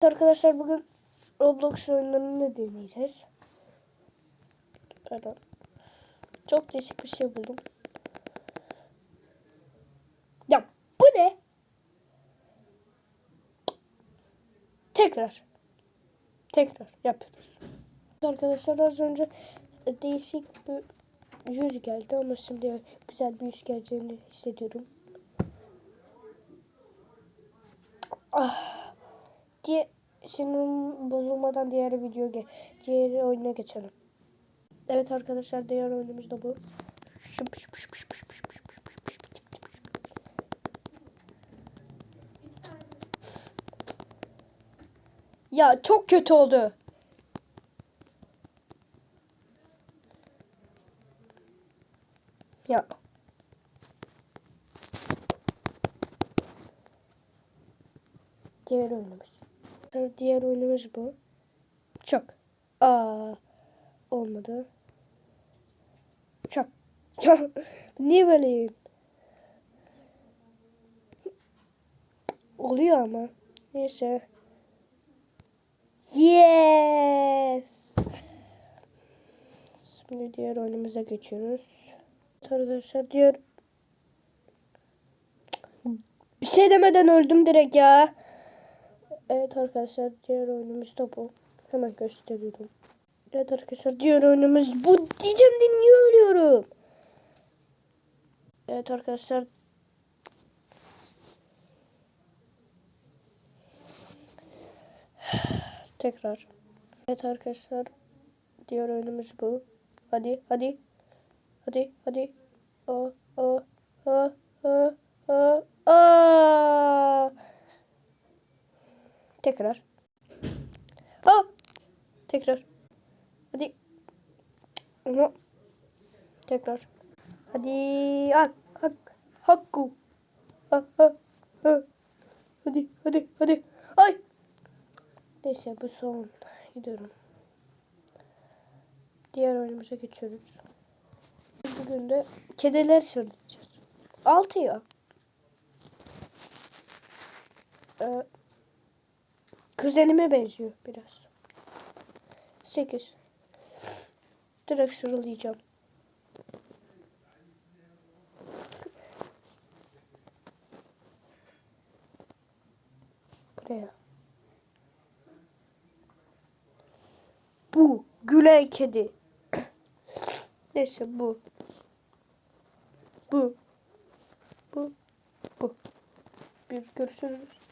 Arkadaşlar bugün Roblox oyunlarını deneyeceğiz. Pardon. Çok değişik bir şey buldum. Ya bu ne? Tekrar. Tekrar yapıyoruz. Arkadaşlar az önce değişik bir yüz geldi ama şimdi güzel bir yüz geleceğini hissediyorum. Ah. Diye şimdi bozulmadan diğer video ge diğer oyuna geçelim. Evet arkadaşlar diğer oyunumuz da bu. Ya çok kötü oldu. Ya. Diğer oyunumuz. Diğer oyunumuz bu. Çok. Aa, olmadı. Çok. Çok. Niye böyleyim? Oluyor ama. Neyse. Yes. Şimdi diğer oyunumuza geçiyoruz. Arkadaşlar diğer bir şey demeden öldüm direkt ya. Evet arkadaşlar diğer oyunumuz da bu. Hemen gösteriyorum. Evet arkadaşlar diğer oyunumuz bu. Diyeceğim de niye ölüyorum? Evet arkadaşlar. Tekrar. Evet arkadaşlar. Diğer oyunumuz bu. Hadi hadi. Hadi hadi. Aa, aa, aa, aa, aa, aa. Tekrar. Aa! Tekrar. Hadi. Ama. Tekrar. Hadi. Hak. Hak. Hakku. Ha, ha, ha. Hadi. Hadi. Hadi. Ay. Neyse bu son. Gidiyorum. Diğer oyunumuza geçiyoruz. Bugün de kediler söyleyeceğiz. Altı ya. Ee, Kuzenime benziyor biraz. 8. Direkt sıralayacağım. Buraya. Bu gülen kedi. Neyse bu. Bu. Bu. Bu. Bir görüşürüz.